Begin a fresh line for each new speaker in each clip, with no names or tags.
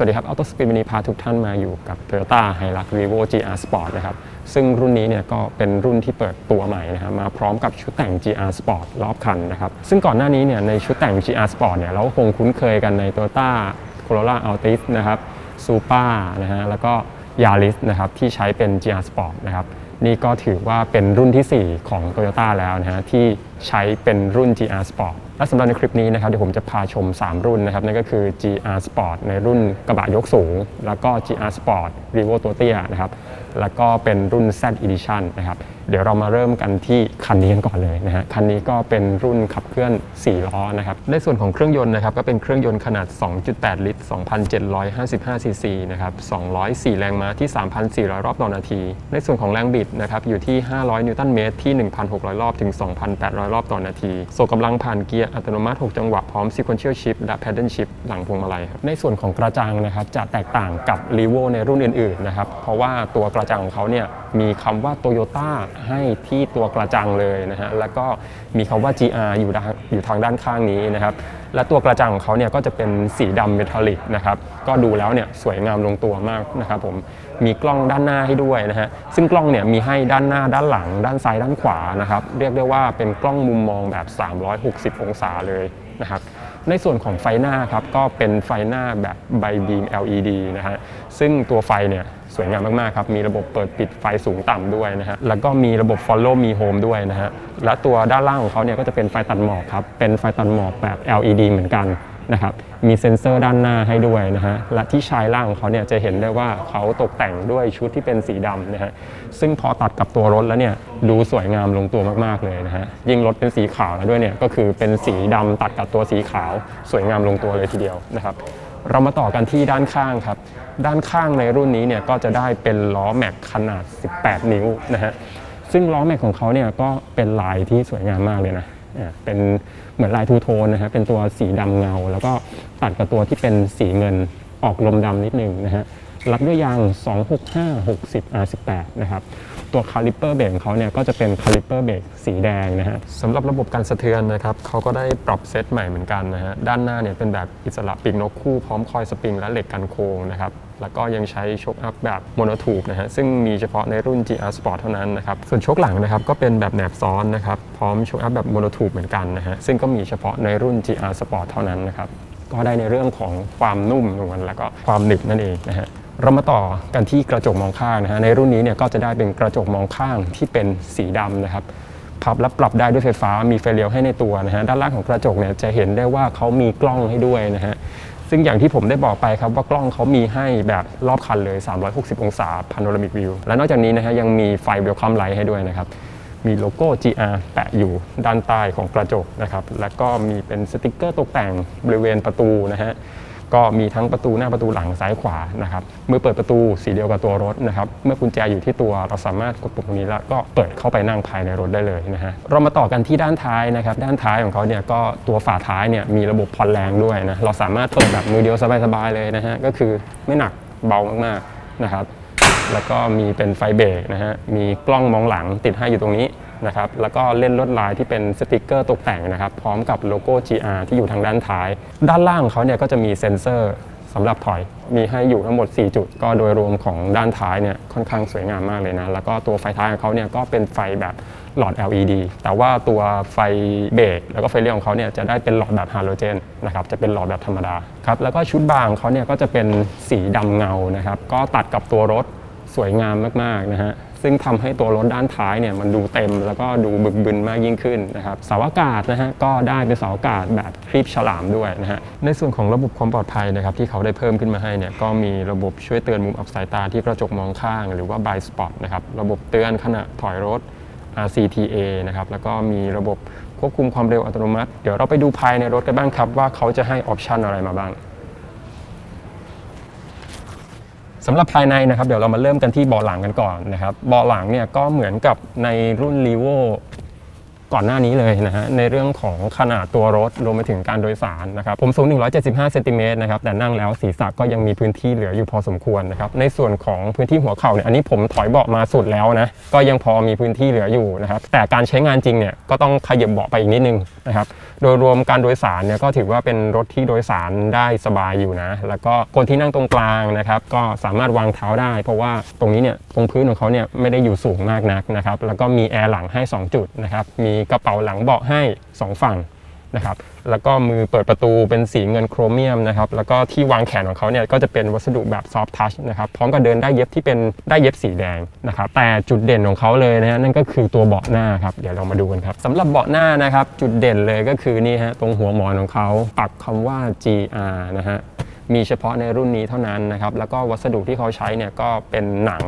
สวัสดีครับ Auto Speed วันนี้พาทุกท่านมาอยู่กับ Toyota Hilux Revo GR Sport นะครับ ซึ่งรุ่นนี้เนี่ยก็เป็นรุ่นที่เปิดตัวใหม่นะครับมาพร้อมกับชุดแต่ง GR Sport รอบคันนะครับ ซึ่งก่อนหน้านี้เนี่ยในชุดแต่ง GR Sport เนี่ยเราก็คงคุ้นเคยกันใน Toyota Corolla Altis นะครับ Supra นะฮะแล้วก็ Yaris นะครับที่ใช้เป็น GR Sport นะครับ นี่ก็ถือว่าเป็นรุ่นทีสี่ 4 ของ Toyota แล้วนะฮะที่ใช้เป็นรุ่น GR Sport และสำหรับในคลิปนี้นะครับเดี๋ยวผมจะพาชม 3 รุ่นนะครับนั่นก็คือ GR Sport ในรุ่นกระบะยกสูง แล้วก็ GR Sport Revo ตัวเตี้ยนะครับแล้วก็เป็นรุ่น Z Edition นะครับ เดี๋ยวเรามาเริ่มกันที่คันนี้กันก่อนเลยนะฮะคันนี้ก็เป็นรุ่นขับเคลื่อน 4 ล้อนะครับในส่วนของเครื่องยนต์นะครับก็เป็นเครื่องยนต์ขนาด 2.8 ลิตร 2,755 ซีซีนะครับ 204 แรงม้าที่ 3,400 รอบต่อนาที ในส่วนของแรงบิดนะครับอยู่ที่ 500 นิวตันเมตรที่ 1,600 รอบถึง 2,800 รอบต่อนาทีส่งกำลังผ่านเกียร์อัตโนมัติ 6 จังหวะพร้อม sequential shift และ paddle shift หลังพวงมาลัยครับในส่วนของกระจังนะครับจะแตกต่างกับ r e v o ในรุ่นอื่นๆนะครับเพราะว่าตัวกระจังของเขาเนี่ยมีคำว่า Toyota ให้ที่ตัวกระจังเลยนะฮะแล้วก็มีคำว่า GR อยู่ด้านอยู่ทางด้านข้างนี้นะครับและตัวกระจังของเขาเนี่ยก็จะเป็นสีดำเมทัลลิกนะครับก็ดูแล้วเนี่ยสวยงามลงตัวมากนะครับผมมีกล้องด้านหน้าให้ด้วยนะฮะซึ่งกล้องเนี่ยมีให้ด้านหน้าด้านหลัง ด้านซ้ายด้านขวานะครับเรียกได้ว่าเป็นกล้องมุมมองแบบ 360 องศาเลยนะครับในส่วนของไฟหน้าครับก็เป็นไฟหน้าแบบไบบีม LED นะฮะซึ่งตัวไฟเนี่ย สวยงามมากๆครับ มีระบบเปิดปิดไฟสูงต่ำด้วยนะฮะ แล้วก็มีระบบ Follow Me Home ด้วยนะฮะ และตัวด้านล่างของเขาเนี่ยก็จะเป็นไฟตัดหมอกครับ เป็นไฟตัดหมอกแบบ LED เหมือนกันนะครับ มีเซ็นเซอร์ด้านหน้าให้ด้วยนะฮะ และที่ชายล่างของเขาเนี่ยจะเห็นได้ว่าเขาตกแต่งด้วยชุดที่เป็นสีดำนะฮะ ซึ่งพอตัดกับตัวรถแล้วเนี่ยดูสวยงามลงตัวมากๆเลยนะฮะ ยิ่งรถเป็นสีขาวแล้วด้วยเนี่ยก็คือเป็นสีดำตัดกับตัวสีขาว สวยงามลงตัวเลยทีเดียวนะครับ เรามาต่อกันที่ด้านข้างครับ ด้านข้างในรุ่นนี้เนี่ยก็จะได้เป็นล้อแม็กขนาด 18 นิ้วนะฮะซึ่งล้อแม็กของเขาเนี่ยก็เป็นลายที่สวยงามมากเลยนะอ่าเป็นเหมือนลายทูโทนนะฮะเป็นตัวสีดำเงา แล้วก็ตัดกับตัวที่เป็นสีเงินออกลมดำนิดนึงนะฮะ รับด้วยยาง 265 60 R18 นะครับ ตัวคาลิปเปอร์เบรกของเขาเนี่ยก็จะเป็นคาลิปเปอร์เบรกสีแดงนะฮะสำหรับระบบการสะเทือนนะครับเขาก็ได้ปรับเซตใหม่เหมือนกันนะฮะ ด้านหน้าเนี่ยเป็นแบบอิสระปีกนกคู่พร้อมคอยสปริงและเหล็กกันโค้งนะครับแล้วก็ยังใช้โชคอัพแบบโมโนทูบนะฮะซึ่งมีเฉพาะในรุ่น GR Sport เท่านั้นนะครับส่วนโชคหลังนะครับก็เป็นแบบแหนบซ้อนนะครับพร้อมโชคอัพแบบโมโนทูบเหมือนกันนะฮะซึ่งก็มีเฉพาะในรุ่น GR Sport เท่านั้นนะครับก็ได้ในเรื่องของความนุ่มนวลแล้วก็ความหนึบนั่นเองนะฮะ เรามาต่อกันที่กระจกมองข้างนะฮะในรุ่นนี้เนี่ยก็จะได้เป็นกระจกมองข้างที่เป็นสีดำนะครับพับและปรับได้ด้วยไฟฟ้ามีไฟเลี้ยวให้ในตัวนะฮะด้านล่างของกระจกเนี่ยจะเห็นได้ว่าเขามีกล้องให้ด้วยนะฮะซึ่งอย่างที่ผมได้บอกไปครับว่ากล้องเขามีให้แบบรอบคันเลย 360 องศา Panoramic View และนอกจากนี้นะฮะยังมีไฟ Welcome Light ให้ด้วยนะครับมีโลโก้ GR แปะอยู่ด้านใต้ของกระจกนะครับแล้วก็มีเป็นสติกเกอร์ตกแต่งบริเวณประตูนะฮะ ก็มีทั้งประตูหน้าประตูหลังซ้ายขวานะครับเมื่อเปิดประตูสีเดียวกับตัวรถนะครับเมื่อกุญแจอยู่ที่ตัวเราสามารถกดปุ่มตรงนี้แล้วก็เปิดเข้าไปนั่งภายในรถได้เลยนะฮะเรามาต่อกันที่ด้านท้ายนะครับด้านท้ายของเขาเนี่ยก็ตัวฝาท้ายเนี่ยมีระบบผ่อนแรงด้วยนะเราสามารถเปิดแบบมือเดียวสบายๆเลยนะฮะก็คือไม่หนักเบามากๆนะครับแล้วก็มีเป็นไฟเบรกนะฮะมีกล้องมองหลังติดให้อยู่ตรงนี้ นะครับแล้วก็เล่นลวดลายที่เป็นสติกเกอร์ตกแต่งนะครับพร้อมกับโลโก้ GR ที่อยู่ทางด้านท้าย ด้านล่างของเขาเนี่ยก็จะมีเซ็นเซอร์สำหรับถอยมีให้อยู่ทั้งหมด 4 จุด ก็โดยรวมของด้านท้ายเนี่ยค่อนข้างสวยงามมากเลยนะ แล้วก็ตัวไฟท้ายของเขาเนี่ยก็เป็นไฟแบบหลอด LED แต่ว่าตัวไฟเบรกแล้วก็ไฟเลี้ยวของเขาเนี่ยจะได้เป็นหลอดแบบฮาโลเจนนะครับจะเป็นหลอดแบบธรรมดาครับแล้วก็ชุดบางของเขาเนี่ยก็จะเป็นสีดำเงานะครับก็ตัดกับตัวรถสวยงามมากๆนะฮะ ซึ่งทำให้ตัวรถด้านท้ายเนี่ยมันดูเต็มแล้วก็ดูบึกบึนมากยิ่งขึ้นนะครับเสาอากาศนะฮะก็ได้เป็นเสาอากาศแบบคลิปฉลามด้วยนะฮะในส่วนของระบบความปลอดภัยนะครับที่เขาได้เพิ่มขึ้นมาให้เนี่ยก็มีระบบช่วยเตือนมุมอับสายตาที่กระจกมองข้าง หรือว่า blind spot นะครับระบบเตือนขณะถอยรถ RCTA นะครับแล้วก็มีระบบควบคุมความเร็วอัตโนมัติ เดี๋ยวเราไปดูภายในรถกันบ้างครับว่าเขาจะให้ออปชันอะไรมาบ้าง สำหรับภายในนะครับเดี๋ยวเรามาเริ่มกันที่เบาะหลังกันก่อนนะครับเบาะหลังเนี่ยก็เหมือนกับในรุ่นลีโว ก่อนหน้านี้เลยนะฮะในเรื่องของขนาดตัวรถรวมไปถึงการโดยสารนะครับผมสูง 175 เซนติเมตรนะครับแต่นั่งแล้วศีรษะก็ยังมีพื้นที่เหลืออยู่พอสมควรนะครับในส่วนของพื้นที่หัวเข่าเนี่ยอันนี้ผมถอยเบาะมาสุดแล้วนะก็ยังพอมีพื้นที่เหลืออยู่นะครับแต่การใช้งานจริงเนี่ยก็ต้องขยับเบาะไปอีกนิดนึงนะครับโดยรวมการโดยสารเนี่ยก็ถือว่าเป็นรถที่โดยสารได้สบายอยู่นะ แล้วก็คนที่นั่งตรงกลางนะครับก็สามารถวางเท้าได้ เพราะว่าตรงนี้เนี่ยตรงพื้นของเขาเนี่ยไม่ได้อยู่สูงมากนักนะครับแล้วก็มีแอร์หลังให้ 2 จุดนะครับมีกระเป๋าหลังเบาะให้ 2 ฝั่งนะครับ แล้วก็มือเปิดประตูเป็นสีเงินโครเมียมนะครับ แล้วก็ที่วางแขนของเขาเนี่ยก็จะเป็นวัสดุแบบซอฟท์ทัชนะครับ พร้อมกับเดินได้เย็บที่เป็นได้เย็บสีแดงนะครับ แต่จุดเด่นของเขาเลยนะฮะนั่นก็คือตัวเบาะหน้าครับ เดี๋ยวเรามาดูกันครับสำหรับเบาะหน้านะครับ จุดเด่นเลยก็คือนี่ฮะตรงหัวหมอนของเขาปักคำว่า GR นะฮะ มีเฉพาะในรุ่นนี้เท่านั้นนะครับแล้วก็วัสดุที่เขาใช้เนี่ยก็เป็นหนัง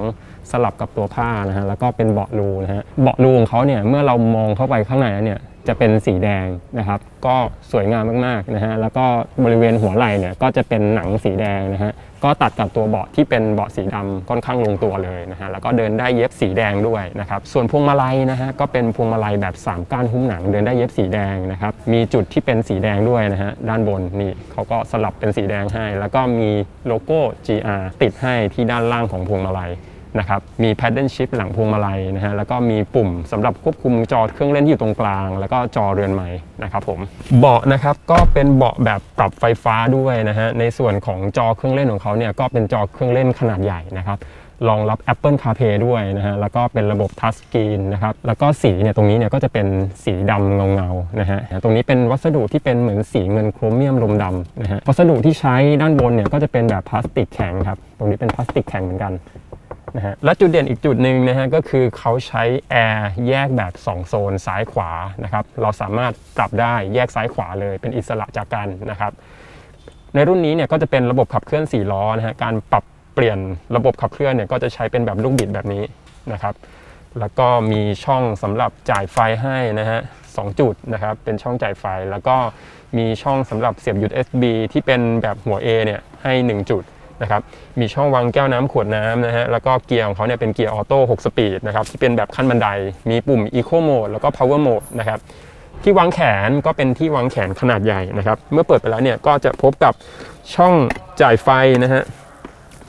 สลับกับตัวผ้านะฮะแล้วก็เป็นเบาะรูนะฮะเบาะรูของเขาเนี่ยเมื่อเรามองเข้าไปข้างในแล้วเนี่ย จะเป็นสีแดงนะครับ ก็สวยงามมากๆนะฮะแล้วก็บริเวณหัวไหล่เนี่ยก็จะเป็นหนังสีแดงนะฮะก็ตัดกับตัวเบาะที่เป็นเบาะสีดำค่อนข้างลงตัวเลยนะฮะแล้วก็เดินได้เย็บสีแดงด้วยนะครับส่วนพวงมาลัยนะฮะก็เป็นพวงมาลัยแบบ 3 ก้านหุ้มหนัง เดินได้เย็บสีแดงนะครับมีจุดที่เป็นสีแดงด้วยนะฮะด้านบนนี่เขาก็สลับเป็นสีแดงให้ แล้วก็มีโลโก้ GR ติดให้ที่ด้านล่างของพวงมาลัย นะครับมี paddle shift หลังพวงมาลัยนะฮะแล้วก็มีปุ่มสำหรับควบคุมจอเครื่องเล่นที่อยู่ตรงกลาง แล้วก็จอเรือนใหม่นะครับผมเบาะนะครับก็เป็นเบาะแบบปรับไฟฟ้าด้วยนะฮะในส่วนของจอเครื่องเล่นของเขาเนี่ยก็เป็นจอเครื่องเล่นขนาดใหญ่นะครับรองรับ Apple CarPlay ด้วยนะฮะแล้วก็เป็นระบบ Touch Screen นะครับแล้วก็สีเนี่ยตรงนี้เนี่ยก็จะเป็นสีดำเงาๆนะฮะตรงนี้เป็นวัสดุที่เป็นเหมือนสีเงินโครเมียมลมดำนะฮะวัสดุที่ใช้ด้านบนเนี่ยก็จะเป็นแบบพลาสติกแข็งครับตรงนี้เป็นพลาสติกแข็งเหมือนกัน นะฮะและจุดเด่นอีกจุดหนึ่งนะฮะก็คือเขาใช้แอร์แยกแบบ 2 โซนซ้ายขวานะครับเราสามารถปรับได้แยกซ้ายขวาเลยเป็นอิสระจากกันนะครับในรุ่นนี้เนี่ยก็จะเป็นระบบขับเคลื่อน4ล้อนะฮะการปรับเปลี่ยนระบบขับเคลื่อนเนี่ยก็จะใช้เป็นแบบลูกบิดแบบนี้นะครับแล้วก็มีช่องสำหรับจ่ายไฟให้นะฮะสองจุดนะครับเป็นช่องจ่ายไฟ แล้วก็มีช่องสำหรับเสียบ USB ที่เป็นแบบหัว A เนี่ยให้ 1 จุด นะครับมีช่องวางแก้วน้ำขวดน้ำนะฮะแล้วก็เกียร์ของเขาเนี่ยเป็นเกียร์ออโต้6สปีดนะครับที่เป็นแบบขั้นบันได มีปุ่ม Eco Mode แล้วก็ Power Mode นะครับที่วางแขนก็เป็นที่วางแขนขนาดใหญ่นะครับเมื่อเปิดไปแล้วเนี่ยก็จะพบกับช่องจ่ายไฟนะฮะ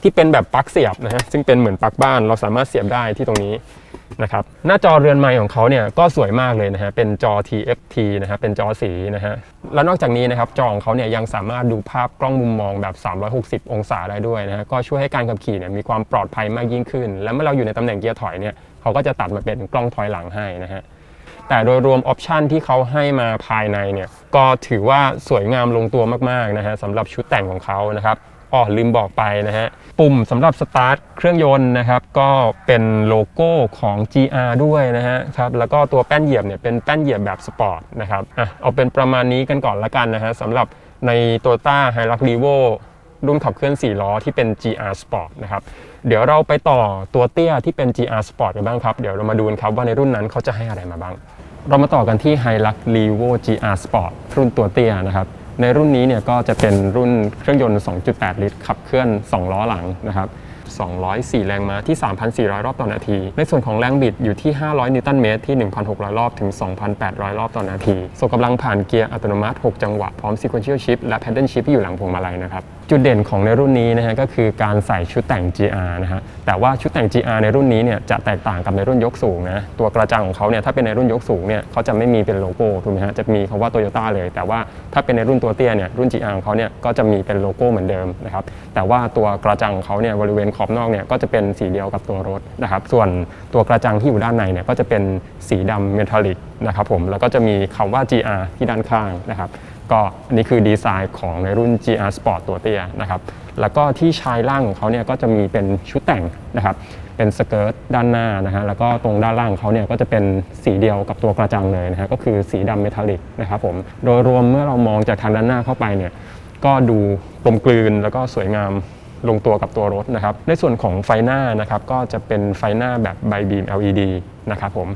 ที่เป็นแบบปลั๊กเสียบนะฮะซึ่งเป็นเหมือนปลั๊กบ้านเราสามารถเสียบได้ที่ตรงนี้ นะครับหน้าจอเรือนไม้ของเขาเนี่ยก็สวยมากเลยนะฮะเป็นจอ TFT นะฮะเป็นจอสีนะฮะแล้วนอกจากนี้นะครับจอของเขาเนี่ยยังสามารถดูภาพกล้องมุมมองแบบ 360 องศาได้ด้วยนะฮะก็ช่วยให้การขับขี่เนี่ยมีความปลอดภัยมากยิ่งขึ้น และเมื่อเราอยู่ในตำแหน่งเกียร์ถอยเนี่ยเขาก็จะตัดมาเป็นกล้องถอยหลังให้นะฮะแต่โดยรวมออปชันที่เขาให้มาภายในเนี่ยก็ถือว่าสวยงามลงตัวมากๆนะฮะสำหรับชุดแต่งของเขานะครับ อ๋อลืมบอกไปนะฮะ ปุ่มสำหรับสตาร์ทเครื่องยนต์นะครับ ก็เป็นโลโก้ของ GR ด้วยนะฮะครับแล้วก็ตัวแป้นเหยียบเนี่ยเป็นแป้นเหยียบแบบสปอร์ตนะครับอะเอาเป็นประมาณนี้กันก่อนละกันนะฮะสำหรับใน Toyota Hilux Revo รุ่นขับเคลื่อน 4 ล้อที่เป็น GR Sport นะครับ เดี๋ยวเราไปต่อตัวเตี้ยที่เป็น GR Sport กันบ้างครับ เดี๋ยวเรามาดูกันครับว่าในรุ่นนั้นเขาจะให้อะไรมาบ้าง เรามาต่อกันที่ Hilux Revo GR Sport รุ่นตัวเตี้ยนะครับ ในรุ่นนี้เนี่ยก็จะเป็นรุ่นเครื่องยนต์ 2.8 ลิตร ขับเคลื่อน 2 ล้อหลังนะครับ 204 แรงม้าที่ 3,400 รอบต่อนาที ในส่วนของแรงบิดอยู่ที่ 500 นิวตันเมตรที่ 1,600 รอบถึง 2,800 รอบต่อนาทีส่งกำลังผ่านเกียร์อัตโนมัติ 6 จังหวะ พร้อม sequential shift และ paddle shift ที่อยู่หลังพวงมาลัยนะครับ จุดเด่นของในรุ่นนี้นะฮะก็คือการใส่ชุดแต่ง GR นะฮะแต่ว่าชุดแต่ง GR ในรุ่นนี้เนี่ยจะแตกต่างกับในรุ่นยกสูงนะตัวกระจังของเขาเนี่ยถ้าเป็นในรุ่นยกสูงเนี่ยเขาจะไม่มีเป็นโลโก้ถูกไหมฮะจะมีคำว่า Toyota เลย แต่ว่าถ้าเป็นในรุ่นตัวเตี้ยเนี่ยรุ่น GR ของเขาเนี่ยก็จะมีเป็นโลโก้เหมือนเดิมนะครับแต่ว่าตัวกระจังของเขาเนี่ยบริเวณขอบนอกเนี่ยก็จะเป็นสีเดียวกับตัวรถนะครับส่วนตัวกระจังที่อยู่ด้านในเนี่ยก็จะเป็นสีดำเมทัลลิกนะครับผมแล้วก็จะมีคำว่า GR ที่ด้านข้างนะครับ ก็อันนี้คือดีไซน์ของในรุ่น GR Sport ตัวเตี้ยนะครับแล้วก็ที่ชายล่างของเขาเนี่ยก็จะมีเป็นชุดแต่งนะครับเป็นสเกิร์ตด้านหน้านะฮะแล้วก็ตรงด้านล่างเขาเนี่ยก็จะเป็นสีเดียวกับตัวกระจังเลยนะฮะก็คือสีดำเมทัลลิกนะครับผมโดยรวมเมื่อเรามองจากทางด้านหน้าเข้าไปเนี่ยก็ดูกลมกลืนแล้วก็สวยงามลงตัวกับตัวรถนะครับในส่วนของไฟหน้านะครับก็จะเป็นไฟหน้าแบบไบบีม LED นะครับผม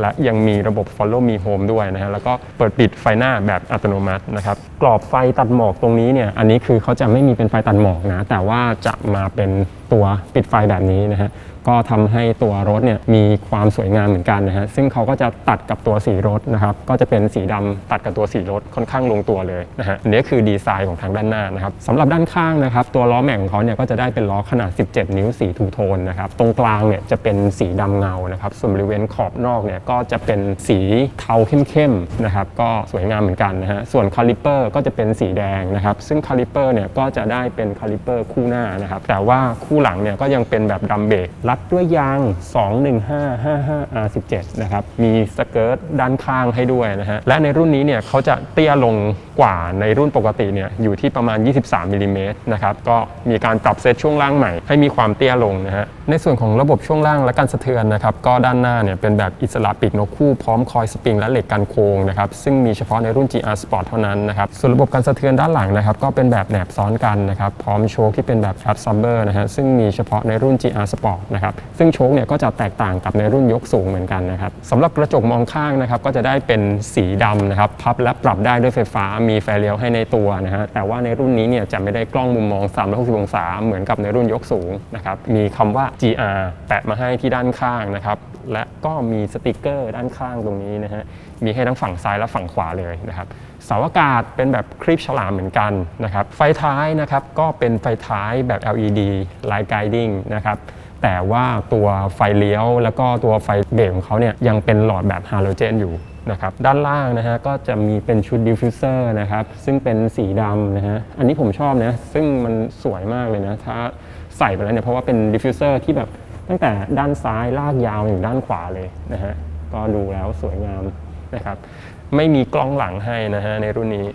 และยังมีระบบ Follow Me Home ด้วยนะฮะแล้วก็เปิดปิดไฟหน้าแบบอัตโนมัตินะครับกรอบไฟตัดหมอกตรงนี้เนี่ยอันนี้คือเขาจะไม่มีเป็นไฟตัดหมอกนะแต่ว่าจะมาเป็นตัวปิดไฟแบบนี้นะฮะ ก็ทำให้ตัวรถเนี่ยมีความสวยงามเหมือนกันนะฮะซึ่งเขาก็จะตัดกับตัวสีรถนะครับก็จะเป็นสีดำตัดกับตัวสีรถค่อนข้างลงตัวเลยนะฮะอันนี้คือดีไซน์ของทางด้านหน้านะครับสำหรับด้านข้างนะครับตัวล้อแม็กของเขาเนี่ยก็จะได้เป็นล้อขนาด 17 นิ้วสีทูโทนนะครับตรงกลางเนี่ยจะเป็นสีดำเงานะครับส่วนบริเวณขอบนอกเนี่ยก็จะเป็นสีเทาเข้มๆนะครับก็สวยงามเหมือนกันนะฮะส่วนคาลิเปอร์ก็จะเป็นสีแดงนะครับซึ่งคาลิเปอร์เนี่ยก็จะได้เป็นคาลิเปอร์คู่หน้านะครับแต่ว่าคู่หลังเนี่ยก็ยังเป็นแบบดัมเบรกรัดด้วยยาง 21555R17 นะครับ มีสเกิร์ตด้านข้างให้ด้วยนะฮะ และในรุ่นนี้เนี่ยเขาจะเตี้ยลงกว่าในรุ่นปกติเนี่ยอยู่ที่ประมาณ 23มิลลิเมตรนะครับ ก็มีการปรับเซตช่วงล่างใหม่ให้มีความเตี้ยลงนะฮะ ในส่วนของระบบช่วงล่างและการสะเทือนนะครับ ก็ด้านหน้าเนี่ยเป็นแบบอิสระปีกนกคู่พร้อมคอยสปริงและเหล็กกันโค้งนะครับ ซึ่งมีเฉพาะในรุ่น GR Sport เท่านั้นนะครับ ส่วนระบบการสะเทือนด้านหลังนะครับก็เป็นแบบแหนบซ้อนกันนะครับ พร้อมโชคที่เป็นแบบ flat subber นะฮะ ซึ่งมีเฉพาะในรุ่น GR Sport นะครับซึ่งโชคเนี่ยก็จะแตกต่างกับในรุ่นยกสูงเหมือนกันนะครับสำหรับกระจกมองข้างนะครับก็จะได้เป็นสีดำนะครับพับและปรับได้ด้วยไฟฟ้ามีไฟเลี้ยวให้ในตัวนะฮะแต่ว่าในรุ่นนี้เนี่ยจะไม่ได้กล้องมุมมอง360องศาเหมือนกับในรุ่นยกสูงนะครับมีคำว่า GR แปะมาให้ที่ด้านข้างนะครับและก็มีสติกเกอร์ด้านข้างตรงนี้นะฮะมีให้ทั้งฝั่งซ้ายและฝั่งขวาเลยนะครับเสาอากาศเป็นแบบคลิปฉลามเหมือนกันนะครับไฟท้ายนะครับก็เป็นไฟท้ายแบบ LED Light Guiding นะครับ แต่ว่าตัวไฟเลี้ยว แล้วก็ตัวไฟเบรกของเขาเนี่ยยังเป็นหลอดแบบฮาโลเจนอยู่นะครับด้านล่างนะฮะก็จะมีเป็นชุดดิฟฟิวเซอร์นะครับซึ่งเป็นสีดำนะฮะอันนี้ผมชอบนะซึ่งมันสวยมากเลยนะถ้าใส่ไปแล้วเนี่ยเพราะว่าเป็นดิฟฟิวเซอร์ที่แบบตั้งแต่ด้านซ้ายลากยาวถึงด้านขวาเลยนะฮะก็ดูแล้วสวยงามนะครับไม่มีกล้องหลังให้นะฮะในรุ่นนี้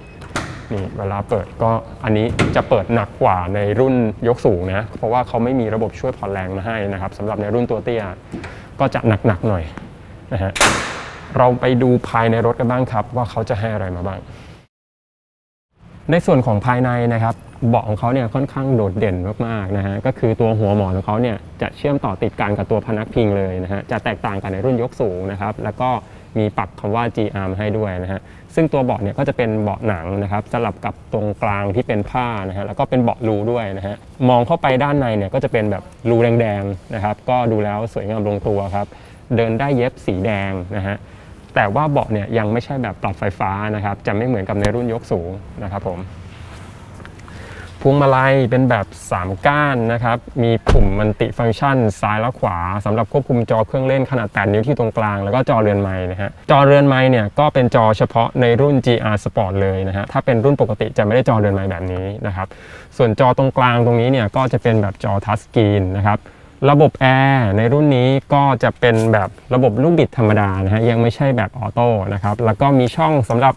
นี่เวลาเปิดก็อันนี้จะเปิดหนักกว่าในรุ่นยกสูงนะเพราะว่าเขาไม่มีระบบช่วยผ่อนแรงมาให้นะครับสำหรับในรุ่นตัวเตี้ยก็จะหนักๆหน่อยนะฮะเราไปดูภายในรถกันบ้างครับ ว่าเขาจะให้อะไรมาบ้าง ในส่วนของภายในนะครับเบาะของเขาเนี่ยค่อนข้างโดดเด่นมากๆนะฮะก็คือตัวหัวหมอนของเขาเนี่ยจะเชื่อมต่อติดกันกับตัวพนักพิงเลยนะฮะจะแตกต่างกันในรุ่นยกสูงนะครับ แล้วก็ มีปักคำว่า GR มาให้ด้วยนะฮะซึ่งตัวเบาะเนี่ยก็จะเป็นเบาะหนังนะครับสลับกับตรงกลางที่เป็นผ้านะฮะแล้วก็เป็นเบาะรูด้วยนะฮะมองเข้าไปด้านในเนี่ยก็จะเป็นแบบรูแดงๆนะครับก็ดูแล้วสวยงามลงตัวครับเดินได้เย็บสีแดงนะฮะแต่ว่าเบาะเนี่ยยังไม่ใช่แบบปรับไฟฟ้านะครับจะไม่เหมือนกับในรุ่นยกสูงนะครับผม พวงมาลัยเป็นแบบ 3 ก้านนะครับ มีปุ่มมันติฟังก์ชัน ซ้ายและขวาสำหรับควบคุมจอเครื่องเล่นขนาด 8 นิ้วที่ตรงกลาง แล้วก็จอเรือนไม้นะฮะ จอเรือนไม้เนี่ยก็เป็นจอเฉพาะในรุ่น GR Sport เลยนะฮะ ถ้าเป็นรุ่นปกติจะไม่ได้จอเรือนไม้แบบนี้นะครับ ส่วนจอตรงกลางตรงนี้เนี่ยก็จะเป็นแบบจอทัชสกรีนนะครับระบบแอร์ในรุ่นนี้ก็จะเป็นแบบระบบลูกบิดธรรมดานะฮะยังไม่ใช่แบบออโต้นะครับแล้วก็มีช่องสำหรับ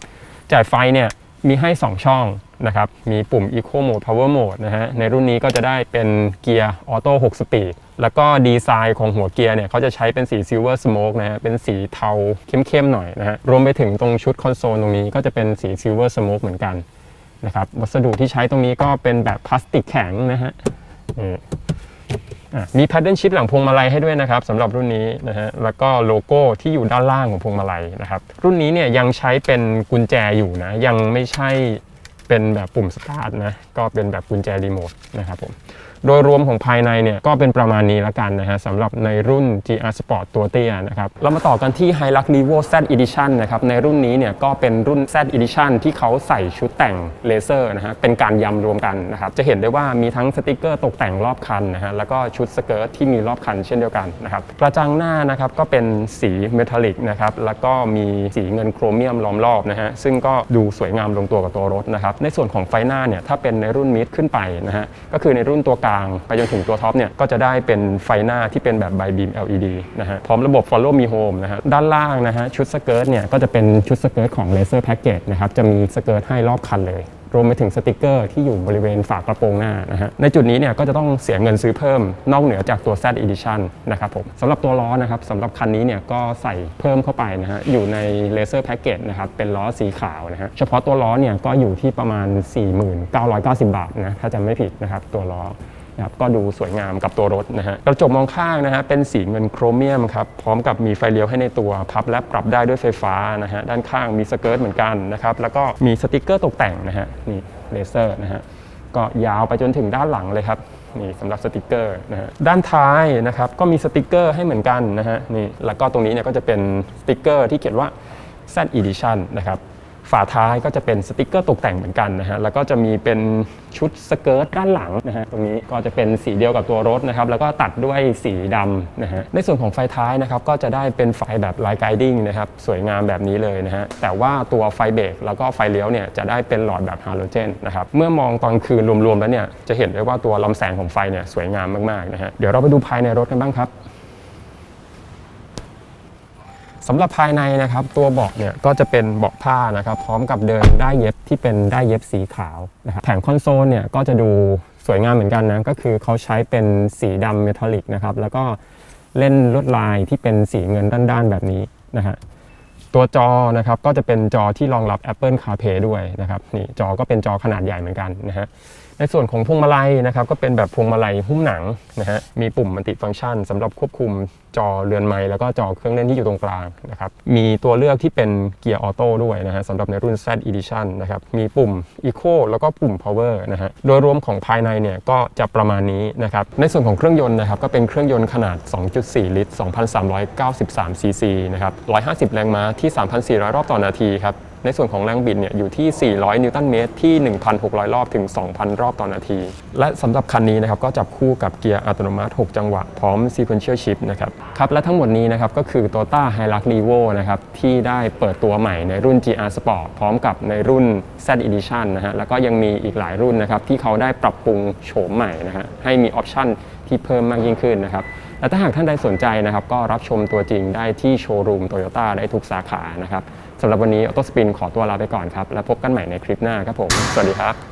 จ่ายไฟเนี่ย มีให้ 2 ช่องนะครับ มีปุ่ม Eco Mode Power Mode นะฮะ ในรุ่นนี้ก็จะได้เป็นเกียร์ออโต้6สปีด แล้วก็ดีไซน์ของหัวเกียร์เนี่ยเขาจะใช้เป็นสี Silver Smoke นะฮะ เป็นสีเทาเข้มๆหน่อยนะฮะ รวมไปถึงตรงชุดคอนโซลตรงนี้ก็จะเป็นสี Silver Smoke เหมือนกันนะครับ วัสดุที่ใช้ตรงนี้ก็เป็นแบบพลาสติกแข็งนะฮะ มีพัดเดิลชิพหลังพวงมาลัยให้ด้วยนะครับสำหรับรุ่นนี้นะฮะแล้วก็โลโก้ที่อยู่ด้านล่างของพวงมาลัยนะครับรุ่นนี้เนี่ยยังใช้เป็นกุญแจอยู่นะยังไม่ใช่เป็นแบบปุ่มสตาร์ทนะก็เป็นแบบกุญแจรีโมทนะครับผม โดยรวมของภายในเนี่ยก็เป็นประมาณนี้ละกันนะฮะสำหรับในรุ่น GR Sport ตัวเตี้ยนะครับเรามาต่อกันที่ Hilux Revo Z Edition นะครับในรุ่นนี้เนี่ยก็เป็นรุ่น Z Edition ที่เขาใส่ชุดแต่งเลเซอร์นะฮะเป็นการยำรวมกันนะครับจะเห็นได้ว่ามีทั้งสติกเกอร์ตกแต่งรอบคันนะฮะแล้วก็ชุดสเกิร์ตที่มีรอบคันเช่นเดียวกันนะครับกระจังหน้านะครับก็เป็นสีเมทัลลิกนะครับแล้วก็มีสีเงินโครเมียมล้อมรอบนะฮะซึ่งก็ดูสวยงามลงตัวกับตัวรถนะครับในส่วนของไฟหน้าเนี่ยถ้าเป็นในรุ่นมิดขึ้นไปนะฮะก็คือในรุ่นตัวกลางไปจนถึงตัวท็อปเนี่ยก็จะได้เป็นไฟหน้าที่เป็นแบบไบบีม LED นะฮะพร้อมระบบ Follow Me Home นะฮะด้านล่างนะฮะชุดสเกิร์ตเนี่ยก็จะเป็นชุดสเกิร์ตของ Laser Package นะครับจะมีสเกิร์ตให้รอบคันเลยรวมไปถึงสติกเกอร์ที่อยู่บริเวณฝากระโปรงหน้านะฮะ ในจุดนี้เนี่ยก็จะต้องเสียเงินซื้อเพิ่มนอกเหนือจากตัว Z Edition นะครับผมสำหรับตัวล้อนะครับสำหรับคันนี้เนี่ยก็ใส่เพิ่มเข้าไปนะฮะ อยู่ใน Laser Package นะครับ เป็นล้อสีขาวนะฮะ เฉพาะตัวล้อเนี่ยก็อยู่ที่ประมาณ 4990 บาทนะ ถ้าจำไม่ผิดนะครับตัวล้อ นะครับก็ดูสวยงามกับตัวรถนะฮะกระจกมองข้างนะฮะเป็นสีเงินโครเมียมครับพร้อมกับมีไฟเลี้ยวให้ในตัวพับและปรับได้ด้วยไฟฟ้านะฮะด้านข้างมีสเกิร์ตเหมือนกันนะครับแล้วก็มีสติกเกอร์ตกแต่งนะฮะนี่เลเซอร์นะฮะก็ยาวไปจนถึงด้านหลังเลยครับนี่สำหรับสติกเกอร์นะฮะด้านท้ายนะครับก็มีสติกเกอร์ให้เหมือนกันนะฮะนี่แล้วก็ตรงนี้เนี่ยก็จะเป็นสติกเกอร์ที่เขียนว่า Z Edition นะครับ ฝาท้ายก็จะเป็นสติกเกอร์ตกแต่งเหมือนกันนะฮะแล้วก็จะมีเป็นชุดสเกิร์ตด้านหลังนะฮะตรงนี้ก็จะเป็นสีเดียวกับตัวรถนะครับแล้วก็ตัดด้วยสีดำนะฮะในส่วนของไฟท้ายนะครับก็จะได้เป็นไฟแบบไลท์ไกดิ้งนะครับสวยงามแบบนี้เลยนะฮะแต่ว่าตัวไฟเบรกแล้วก็ไฟเลี้ยวเนี่ยจะได้เป็นหลอดแบบฮาโลเจนนะครับเมื่อมองตอนคืนรวมๆแล้วเนี่ยจะเห็นได้ว่าตัวลำแสงของไฟเนี่ยสวยงามมากๆนะฮะเดี๋ยวเราไปดูภายในรถกันบ้างครับ สำหรับภายในนะครับ ตัวเบาะเนี่ยก็จะเป็นเบาะผ้านะครับ พร้อมกับเดินได้เย็บที่เป็นได้เย็บสีขาวนะครับแผงคอนโซลเนี่ยก็จะดูสวยงามเหมือนกันนะก็คือเขาใช้เป็นสีดำเมทัลลิกนะครับแล้วก็เล่นลวดลายที่เป็นสีเงินด้านๆแบบนี้นะฮะตัวจอนะครับก็จะเป็นจอที่รองรับ Apple CarPlay ด้วยนะครับนี่จอก็เป็นจอขนาดใหญ่เหมือนกันนะฮะ ในส่วนของพวงมาลัยนะครับก็เป็นแบบพวงมาลัยหุ้มหนังนะฮะมีปุ่มมัลติฟังก์ชันสำหรับควบคุมจอเรือนไม้แล้วก็จอเครื่องเล่นที่อยู่ตรงกลางนะครับมีตัวเลือกที่เป็นเกียร์ออโต้ด้วยนะฮะสำหรับในรุ่น Z Edition นะครับมีปุ่ม Eco แล้วก็ปุ่ม Power นะฮะโดยรวมของภายในเนี่ยก็จะประมาณนี้นะครับในส่วนของเครื่องยนต์นะครับก็เป็นเครื่องยนต์ขนาด 2.4 ลิตร 2,393 ซีซีนะครับ150 แรงม้าที่ 3,400 รอบต่อนาทีครับ ในส่วนของแรงบิดเนี่ยอยู่ที่ 400 นิวตันเมตรที่ 1,600 รอบถึง 2,000 รอบต่อนาที และสำหรับคันนี้นะครับก็จับคู่กับเกียร์อัตโนมัติ 6 จังหวะ พร้อม sequential shift นะครับครับและทั้งหมดนี้นะครับก็คือ Toyota Hilux Revo นะครับที่ได้เปิดตัวใหม่ในรุ่น GR Sport พร้อมกับในรุ่น Z Edition นะฮะแล้วก็ยังมีอีกหลายรุ่นนะครับที่เขาได้ปรับปรุงโฉมใหม่นะฮะให้มีออปชั่นที่เพิ่มมากยิ่งขึ้นนะครับและถ้าหากท่านใดสนใจนะครับก็รับชมตัวจริงได้ที่โชว์รูมโตโยต้าได้ทุกสาขานะครับ สำหรับวันนี้ออโต้สปินขอตัวลาไปก่อนครับ แล้วพบกันใหม่ในคลิปหน้าครับผม สวัสดีครับ